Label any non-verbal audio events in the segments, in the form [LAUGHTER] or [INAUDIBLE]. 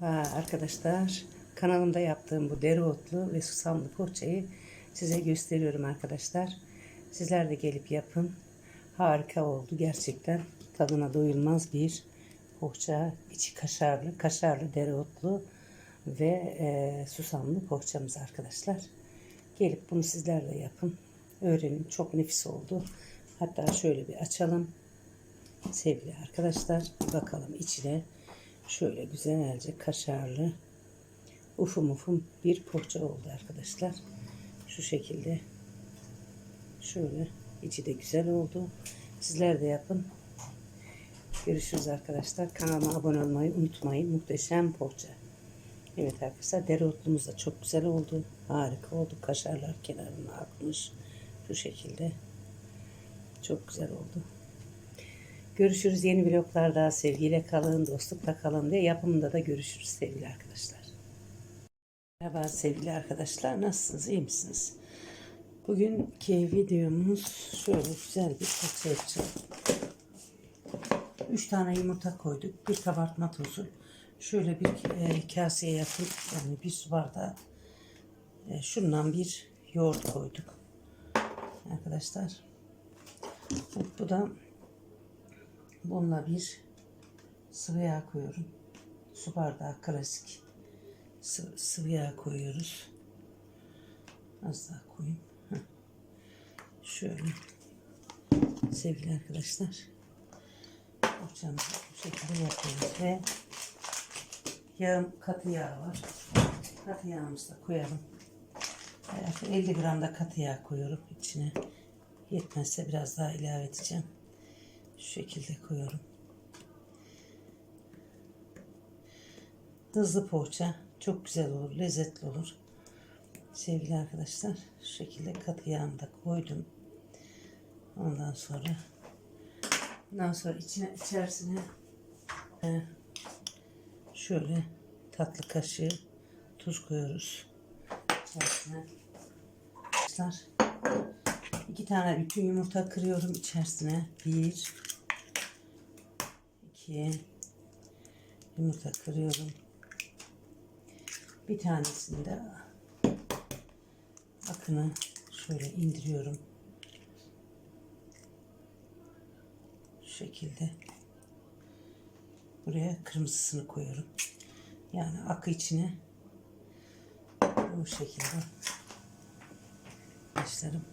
Merhaba arkadaşlar. Kanalımda yaptığım bu dereotlu ve susamlı poğaçayı size gösteriyorum arkadaşlar. Sizler de gelip yapın. Harika oldu gerçekten. Tadına doyulmaz bir poğaça. içi kaşarlı, kaşarlı dereotlu ve e, susamlı poğaçamız arkadaşlar. Gelip bunu sizler de yapın. Öğrenin. Çok nefis oldu. Hatta şöyle bir açalım. Sevgili arkadaşlar bakalım içine şöyle güzelce kaşarlı ufum ufum bir poğaça oldu arkadaşlar. Şu şekilde şöyle içi de güzel oldu. Sizler de yapın. Görüşürüz arkadaşlar. Kanalıma abone olmayı unutmayın. Muhteşem poğaça. Evet arkadaşlar dereotlumuz da çok güzel oldu. Harika oldu. Kaşarlar kenarına akmış. Şu şekilde. Çok güzel oldu. Görüşürüz yeni vloglarda. Sevgiyle kalın, dostlukla kalın diye yapımında da görüşürüz sevgili arkadaşlar. Merhaba sevgili arkadaşlar. Nasılsınız? iyi misiniz? Bugünkü videomuz şöyle güzel bir poğaça yapacağım. 3 tane yumurta koyduk. Bir kabartma tozu. Şöyle bir e, kaseye yakın yani bir su bardağı e, şundan bir yoğurt koyduk. Arkadaşlar. Bu, bu da Bununla bir sıvı yağ koyuyorum. Su bardağı klasik sıvı, sıvı yağ koyuyoruz. Az daha koyayım. Şöyle sevgili arkadaşlar poğaçamızı bu şekilde yapıyoruz ve yağım katı yağ var. Katı yağımızı da koyalım. Evet, 50 gram da katı yağ koyuyorum içine. Yetmezse biraz daha ilave edeceğim. Şu şekilde koyuyorum. Hızlı poğaça. Çok güzel olur. Lezzetli olur. Sevgili arkadaşlar. Şu şekilde katı yağını da koydum. Ondan sonra ondan sonra içine içerisine e, şöyle tatlı kaşığı tuz koyuyoruz. İçerisine. Arkadaşlar iki tane bütün yumurta kırıyorum içerisine. Bir, iki yumurta kırıyorum. Bir tanesini de akını şöyle indiriyorum. Şu şekilde. Buraya kırmızısını koyuyorum. Yani akı içine bu şekilde başlarım.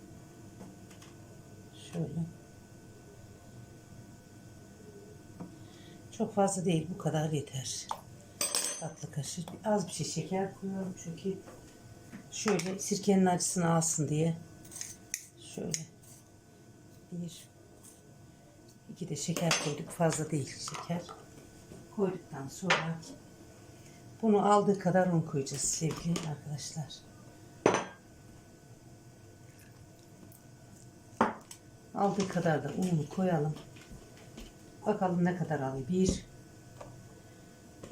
Şöyle. Çok fazla değil. Bu kadar yeter. Tatlı kaşık. Az bir şey şeker koyuyorum çünkü şöyle sirkenin acısını alsın diye. Şöyle. Bir. iki de şeker koyduk. Fazla değil şeker. Koyduktan sonra bunu aldığı kadar un koyacağız sevgili arkadaşlar. Aldığı kadar da ununu koyalım. Bakalım ne kadar alıyor. 1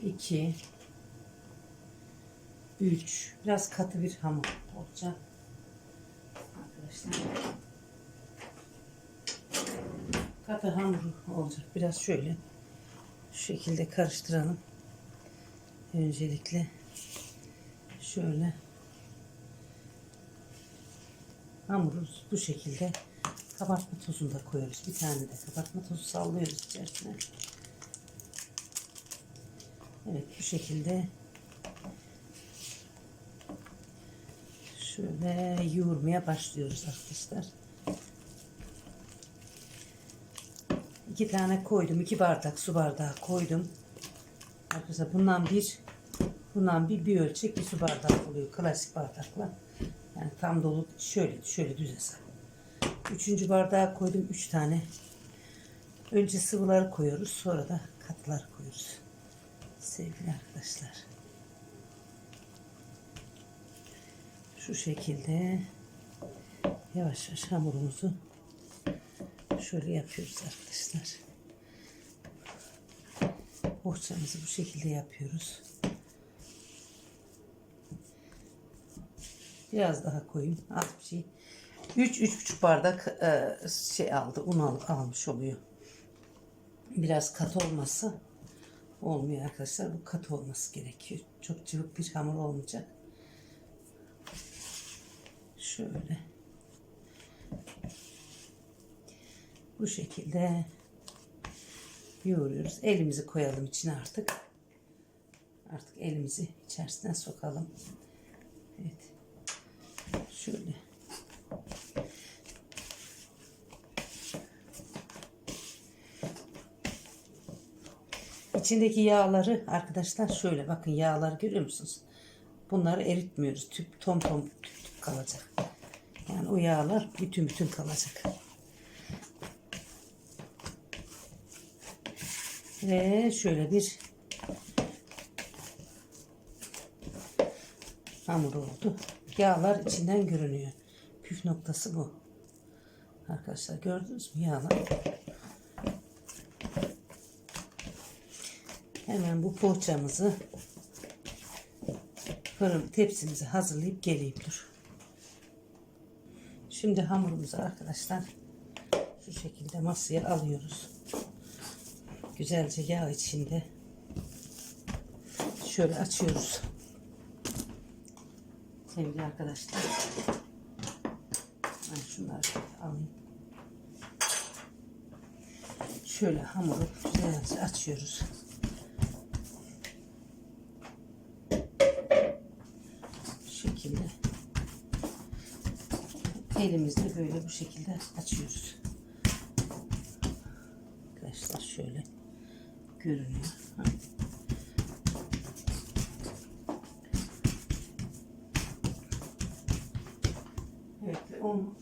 2 3 Biraz katı bir hamur olacak. Arkadaşlar. Katı hamur olacak. Biraz şöyle şu şekilde karıştıralım. Öncelikle şöyle hamuru bu şekilde kabartma tozunu da koyuyoruz. Bir tane de kabartma tozu sallıyoruz içerisine. Evet bu şekilde şöyle yoğurmaya başlıyoruz arkadaşlar. İki tane koydum. iki bardak su bardağı koydum. Arkadaşlar bundan bir bundan bir, bir ölçek bir su bardağı oluyor. Klasik bardakla. Yani tam dolu şöyle şöyle düz hesap. Üçüncü bardağa koydum. Üç tane. Önce sıvıları koyuyoruz. Sonra da katlar koyuyoruz. Sevgili arkadaşlar. Şu şekilde yavaş yavaş hamurumuzu şöyle yapıyoruz arkadaşlar. Bohçamızı bu şekilde yapıyoruz. Biraz daha koyayım. Az bir şey. 3-3,5 bardak e, şey aldı. Un al, almış oluyor. Biraz katı olması olmuyor arkadaşlar. Bu katı olması gerekiyor. Çok cıvık bir hamur olmayacak. Şöyle. Bu şekilde yoğuruyoruz. Elimizi koyalım içine artık. Artık elimizi içerisine sokalım. Evet. Şöyle. İçindeki yağları arkadaşlar şöyle bakın yağları görüyor musunuz? Bunları eritmiyoruz. Tüp tom tom tüp tüp kalacak. Yani o yağlar bütün bütün kalacak. Ve şöyle bir hamur oldu. Yağlar içinden görünüyor. Püf noktası bu. Arkadaşlar gördünüz mü yağlar? Hemen bu poğaçamızı fırın tepsimizi hazırlayıp geleyim dur. Şimdi hamurumuzu arkadaşlar şu şekilde masaya alıyoruz. Güzelce yağ içinde şöyle açıyoruz. Sevgili arkadaşlar. Şunları alayım. Şöyle hamuru güzelce açıyoruz. Bu şekilde elimizle böyle bu şekilde açıyoruz. Arkadaşlar şöyle görünüyor. Ha. Evet ve onu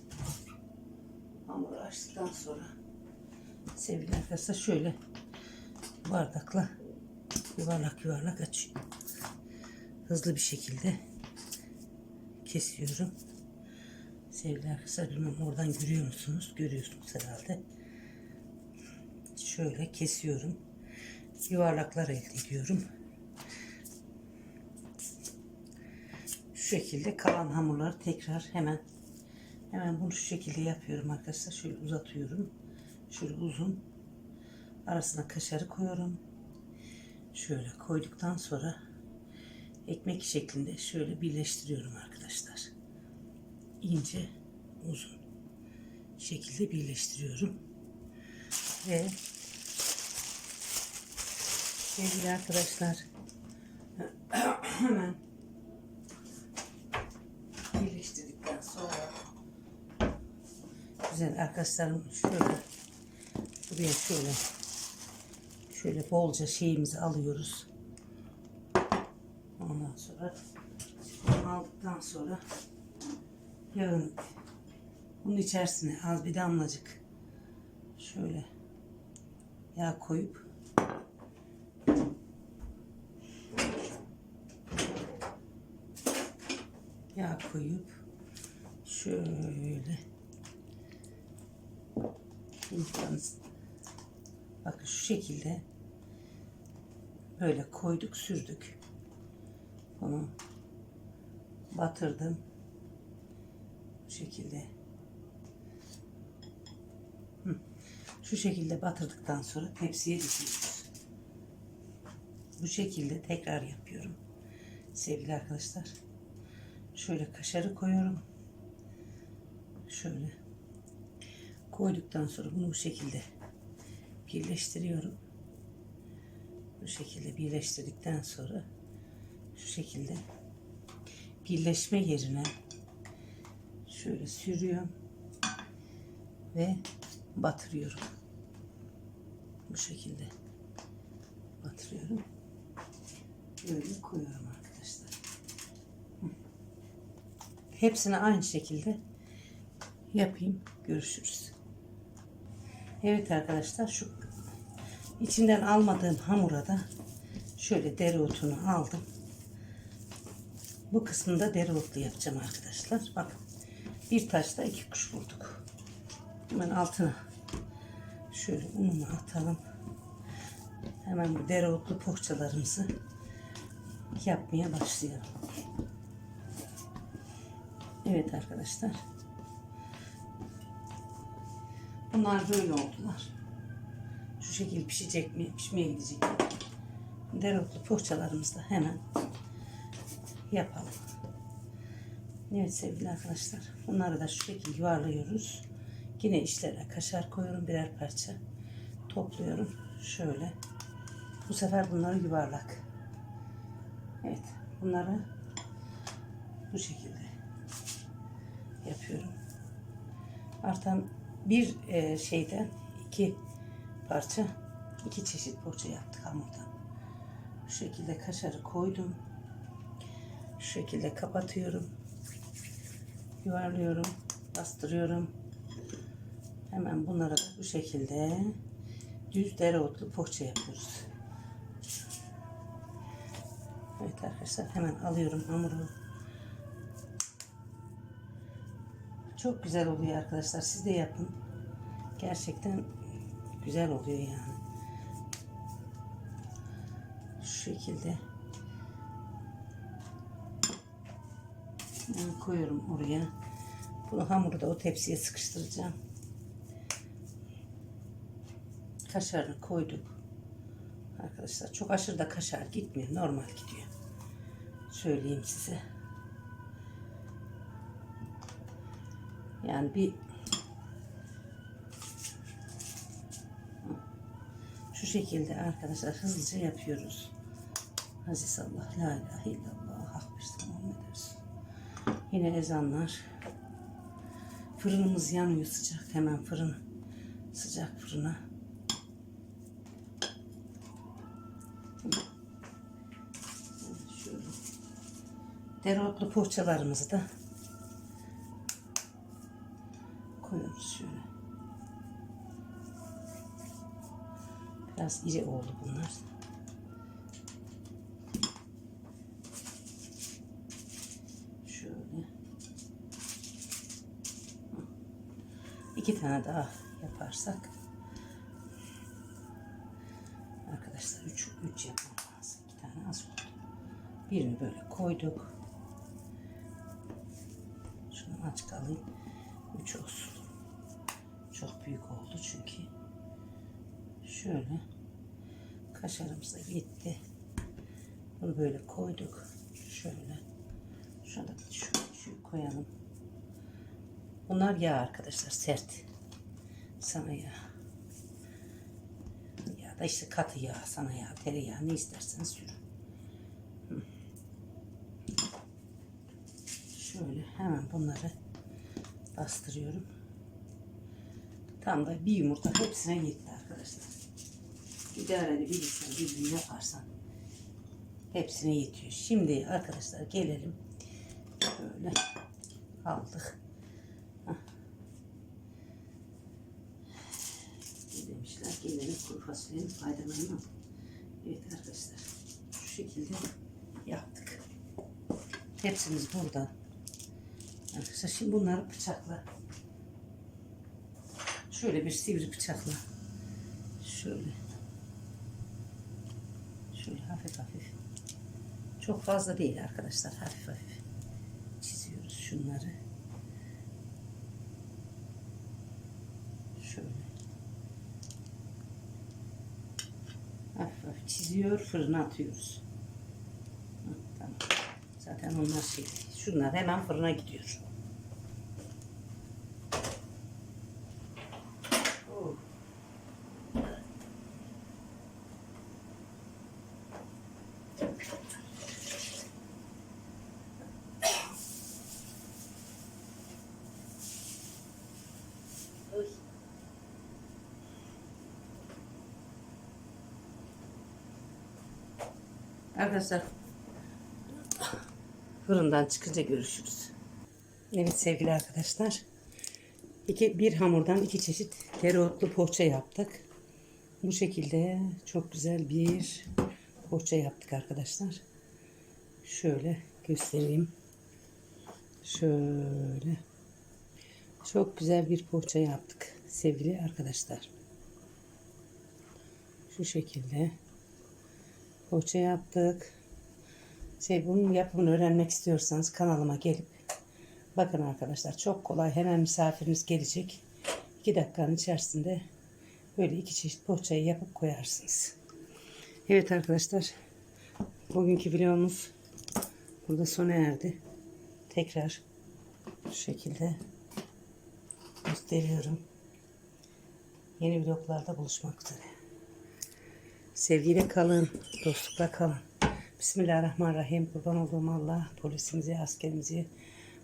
hamuru açtıktan sonra sevgili arkadaşlar şöyle bardakla yuvarlak yuvarlak açıyorum. Hızlı bir şekilde kesiyorum. Sevgili arkadaşlar bilmem oradan görüyor musunuz? Görüyorsunuz herhalde. Şöyle kesiyorum. Yuvarlaklar elde ediyorum. Şu şekilde kalan hamurları tekrar hemen hemen bunu şu şekilde yapıyorum arkadaşlar. Şöyle uzatıyorum. Şöyle uzun. Arasına kaşarı koyuyorum. Şöyle koyduktan sonra ekmek şeklinde şöyle birleştiriyorum arkadaşlar. İnce, uzun şekilde birleştiriyorum. Ve sevgili arkadaşlar [CLEARS THROAT] hemen birleştirdikten sonra güzel arkadaşlarım şöyle buraya şöyle şöyle bolca şeyimizi alıyoruz. Ondan sonra aldıktan sonra yağın bunun içerisine az bir damlacık şöyle yağ koyup yağ koyup şöyle yumurtanız bakın şu şekilde böyle koyduk sürdük. Bunu batırdım. Bu şekilde. Şu şekilde batırdıktan sonra tepsiye diziyoruz bu şekilde tekrar yapıyorum. Sevgili arkadaşlar şöyle kaşarı koyuyorum. Şöyle koyduktan sonra bunu bu şekilde birleştiriyorum bu şekilde birleştirdikten sonra şu şekilde birleşme yerine şöyle sürüyorum ve batırıyorum. Bu şekilde batırıyorum. Böyle koyuyorum arkadaşlar. Hepsini aynı şekilde yapayım. Görüşürüz. Evet arkadaşlar şu içinden almadığım hamura da şöyle dereotunu aldım. Bu kısmında dereotlu yapacağım arkadaşlar. Bakın bir taşla iki kuş vurduk. Hemen altına şöyle ununu atalım. Hemen bu dereotlu poğaçalarımızı yapmaya başlayalım. Evet arkadaşlar. Bunlar böyle oldular. Şu şekil pişecek mi? Pişmeye gidecek dereotlu poğaçalarımızı da hemen yapalım. Evet sevgili arkadaşlar. Bunları da şu şekilde yuvarlıyoruz. Yine içlerine kaşar koyuyorum birer parça. Topluyorum. Şöyle. Bu sefer bunları yuvarlak. Evet. Bunları bu şekilde yapıyorum. Artan bir e, şeyden iki parça iki çeşit poğaça yaptık hamurdan. Bu şekilde kaşarı koydum. Şu şekilde kapatıyorum. Yuvarlıyorum. Bastırıyorum. Hemen bunlara da bu şekilde düz dereotlu poğaça yapıyoruz. Evet arkadaşlar hemen alıyorum hamuru. Çok güzel oluyor arkadaşlar. Siz de yapın. Gerçekten güzel oluyor yani. Şu şekilde. Yani koyuyorum oraya. Bunu hamuru da o tepsiye sıkıştıracağım. Kaşarını koyduk. Arkadaşlar çok aşırı da kaşar gitmiyor. Normal gidiyor. Söyleyeyim size. Yani bir şu şekilde arkadaşlar hızlıca yapıyoruz. Aziz Allah, la ilahe illallah, hak bir Muhammed Resul. Yine ezanlar. Fırınımız yanıyor sıcak. Hemen fırın sıcak fırına. Dereotlu poğaçalarımızı da koyuyoruz şöyle. Biraz iri oldu bunlar. Şöyle. İki tane daha yaparsak arkadaşlar üç, üç yapmam lazım. İki tane az oldu. Birini böyle koyduk. Şunu aç kalayım. Üç olsun. Çok büyük oldu çünkü. Şöyle. Kaşarımız da gitti. Bunu böyle koyduk. Şöyle. Şuna da şu, şu koyalım. Bunlar yağ arkadaşlar. Sert. Sana yağ. Ya da işte katı yağ, sana yağ, tereyağı ne isterseniz sürün. Şöyle hemen bunları bastırıyorum. Tam da bir yumurta hepsine yetti arkadaşlar. İdareli bilirsen bildiğini yaparsan hepsine yetiyor. Şimdi arkadaşlar gelelim. Böyle aldık. Hah. Demişler? Gelelim kuru fasulyenin faydalarına. Evet arkadaşlar. Şu şekilde yaptık. Hepsimiz burada. Arkadaşlar şimdi bunları bıçakla şöyle bir sivri bıçakla. Şöyle. Şöyle hafif hafif. Çok fazla değil arkadaşlar. Hafif hafif çiziyoruz şunları. Şöyle. Hafif hafif çiziyor fırına atıyoruz. Tamam. Zaten onlar şey şunlar hemen fırına gidiyor Arkadaşlar fırından çıkınca görüşürüz. Evet sevgili arkadaşlar. İki, bir hamurdan iki çeşit dereotlu poğaça yaptık. Bu şekilde çok güzel bir poğaça yaptık arkadaşlar. Şöyle göstereyim. Şöyle. Çok güzel bir poğaça yaptık sevgili arkadaşlar. Şu şekilde poğaça yaptık. Şey, bunun yapımını öğrenmek istiyorsanız kanalıma gelip bakın arkadaşlar çok kolay. Hemen misafiriniz gelecek. 2 dakikanın içerisinde böyle iki çeşit poğaçayı yapıp koyarsınız. Evet arkadaşlar Bugünkü videomuz burada sona erdi. Tekrar şu şekilde gösteriyorum. Yeni vloglarda buluşmak üzere. Sevgiyle kalın, dostlukla kalın. Bismillahirrahmanirrahim. Kurban olduğum Allah polisimizi, askerimizi,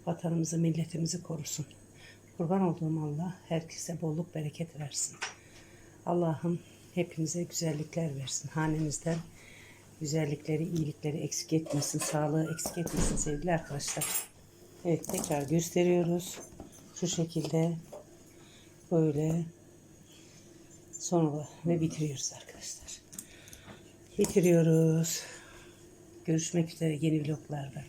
vatanımızı, milletimizi korusun. Kurban olduğum Allah herkese bolluk bereket versin. Allah'ım hepimize güzellikler versin. Hanemizden güzellikleri, iyilikleri eksik etmesin, sağlığı eksik etmesin sevgili arkadaşlar. Evet tekrar gösteriyoruz. Şu şekilde böyle sonra ve bitiriyoruz arkadaşlar. Bitiriyoruz. Görüşmek üzere yeni vloglarda.